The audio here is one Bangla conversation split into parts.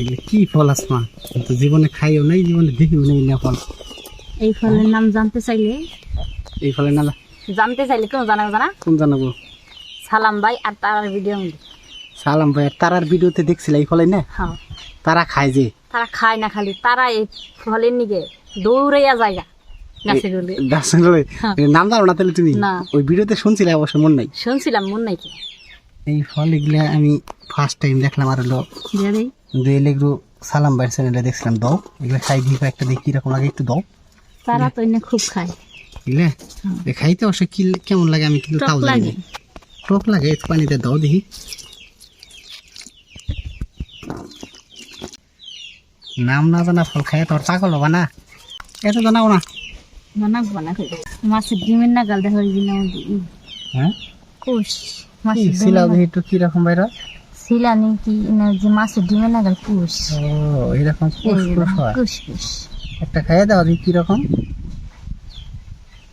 এগুলো কি ফল আসমা তো জীবনে খাইও নাই জীবনে দেখিও নাই না ফল। এই ফলের নাম জানতে চাইলে? এই ফলে না জানতে চাইলে কেউ জানাব জানা? কোন জানাব? সালাম ভাই আর তার ভিডিও সালাম ভাই তারার ভিডিওতে দেখছিল এই ফলে না? হ্যাঁ। তারা খায় যে? তারা খায় না খালি তারা এই ফলের নিগে দৌড়াইয়া জায়গা। হ্যাঁ। নাম জানো না তাহলে তুমি? না। ওই ভিডিওতে শুনছিলে অবশ্য মন নাই? শুনছিলাম মন নাই কি এই ফল এগুলা আমি ফার্স্ট টাইম দেখলাম আর হলো দিয়ে দেই দুই সালাম ভাইয়ের চ্যানেলে দেখছিলাম দাও। এগুলো খাই দিয়ে একটা দেখি কীরকম লাগে একটু দাও। তারা তো এনে খুব খায়। বুঝলে এ খাইতে অবশ্য কি কেমন লাগে? আমি কিন্তু তাও জানি টক লাগে একটু পানিতে দাও দেখি। নাম না জানা ফল খাই তোর পাগল হবা না। এত জানাও না। বানাক মাছের ডিমের না গাল দেখা। হ্যাঁ? কুশ কি মাছের শিলাও দেখি একটু কীরকম বাইর শিলানি কি না যে মাছের ডিমের না গাল কুশ ও এরকম হয় কুশ কুশ একটা খাইয়ে দাও দেখি কীরকম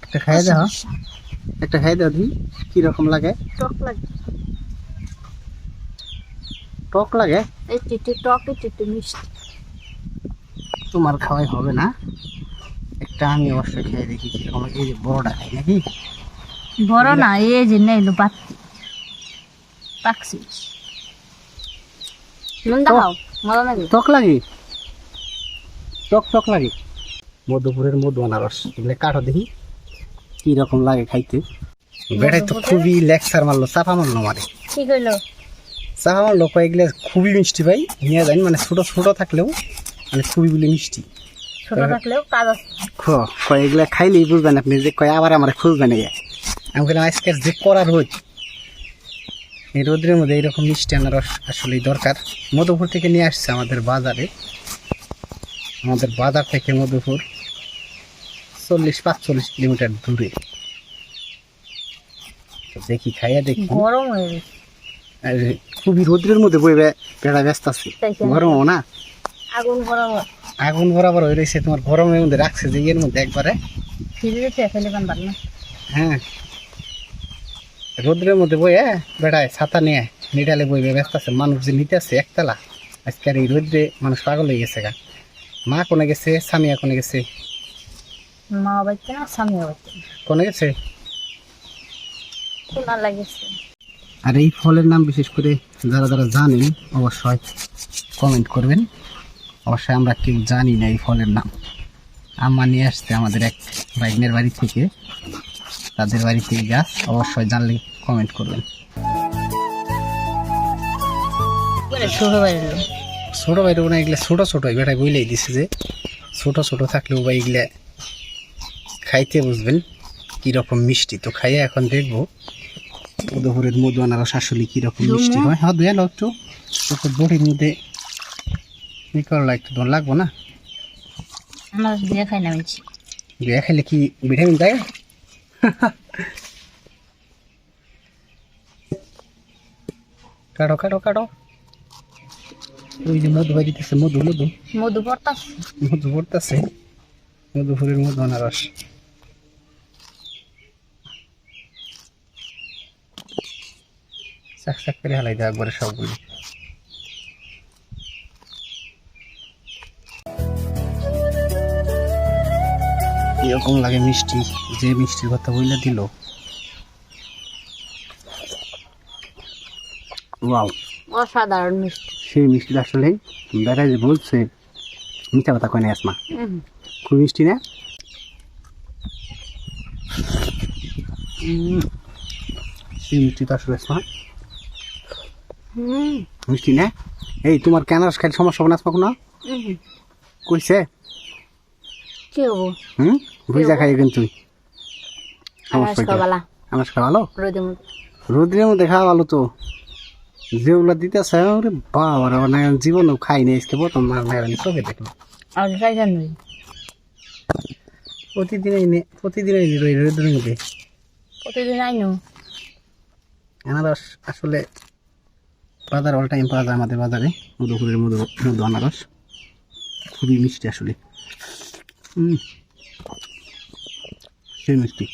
একটা খাইয়ে দাও একটা খাইয়ে দাও দেখি কীরকম লাগে টক লাগে টক লাগে এই টিটি টক এই টিটি মিষ্টি তোমার খাওয়াই হবে না? একটা আমি অবশ্যই খেয়ে দেখি কীরকম এই যে বড়টা খাই নাকি? বড় না এই যে নেইলো বাতি পাকছি। নুন দাও মজা লাগে। টক লাগে? টক টক লাগে? মধুপুরের মধু আনারস এগুলো কাঠো দেখি কি রকম লাগে খাইতে। বেড়াই তো খুবই লেকচার মারলো চাপা মারলো মারে কি কইলো? চাপা মারলো কয়েকগুলো খুবই মিষ্টি ভাই নিয়ে যাই মানে ছোট ছোট থাকলেও মানে খুবই বলে মিষ্টি। ছোট থাকলেও কাজ কয়েকগুলো খাইলেই বুঝবেন আপনি যে কয় আবার আমার খুঁজবেন আমি আজকের যে করা রোদ এই রোদ্রের মধ্যে এইরকম মিষ্টি আনারস আসলে দরকার। মধুপুর থেকে নিয়ে আসছে আমাদের বাজারে। আমাদের বাজার থেকে মধুপুর চল্লিশ পাঁচচল্লিশ কিলোমিটার দূরে। দেখি খাইয়া দেখি। গরম হয়ে গেছে। আর খুবই রোদ্রের মধ্যে বই বেড়া ব্যস্ত আছে? গরমও না? আগুন গরম আগুন বরাবর হয়ে রয়েছে তোমার গরমের মধ্যে রাখছে যে এর মধ্যে একবারে। ফেলে না। হ্যাঁ। রোদ্রের মধ্যে বইয়ে বেড়ায় ছাতা নিয়ে নিডালে বইবে ব্যস্ত আছে। মানুষ যে নিতে আছে একতলা। আজকের এই রোদ্রে মানুষ পাগল হয়ে গেছে গা। মা কোনে গেছে? সামিয়া কোনে গেছে? মা বাচ্চা স্বামী বাচ্চা। কোনে গেছে? লাগেছে। আর এই ফলের নাম বিশেষ করে যারা যারা জানেন অবশ্যই কমেন্ট করবেন। অবশ্যই আমরা কেউ জানি না এই ফলের নাম। আম্মা নিয়ে আসছে আমাদের এক বাইকনের বাড়ি থেকে। তাদের বাড়িতে থেকে গাছ অবশ্যই জানলে কমেন্ট করবেন। ছোট ভাই না এগুলো ছোট ছোট বেটাই বইলেই দিছে যে ছোট ছোট থাকলেও বা এগুলা খাইতে বুঝবেন কীরকম মিষ্টি। তো খাইয়ে এখন দেখব মধুপুরের মধু আনারস আসলে কীরকম মিষ্টি হয়। হ্যাঁ দুয়ে একটু। তোকে বড়ির মধ্যে ই করলা একটু দন লাগবো না? আমার দিয়ে খাই না মিছি খাইলে কি ভিটামিন দেয়? কাটো কাটো কাটো ওই যে মধু বাড়িতেছে মধু মধু মধু পড়তাস মধু পড়তেছে মধুপুরের মধু আনারস চাক চাক করে হালাই দেওয়া একবারে সবগুলি এরকম লাগে মিষ্টি যে মিষ্টির কথা বইলে দিল। ওয়াও। অসাধারণ মিষ্টি। সেই মিষ্টি আসলে বেড়াই যে বলছে মিথ্যা কথা কয় না আসমা? খুব মিষ্টি না? সেই মিষ্টি তো আসলে আসমা। মিষ্টি না? এই তোমার কেন খাইলে সমস্যা হবে না আসমা কোনো। কইছে? কি হব হুম বুঝা খাই কিন্তু আনাজ সমস্যা কি? খাবালা আমার খাওয়া রোদের মধ্যে। রোদ্রের মধ্যে খাওয়া তো। যেগুলো দিতেছে ওরে বাবা মানে জীবনেও খাই নাই আজকে প্রথম আমি চোখে দেখলাম আর মধ্যে। প্রতিদিন আইনো? আনারস আসলে বাজার অল টাইম পাওয়া যায় আমাদের বাজারে। মধুপুরের মধু মধু আনারস। খুবই মিষ্টি আসলে। হুম সেই মিষ্টি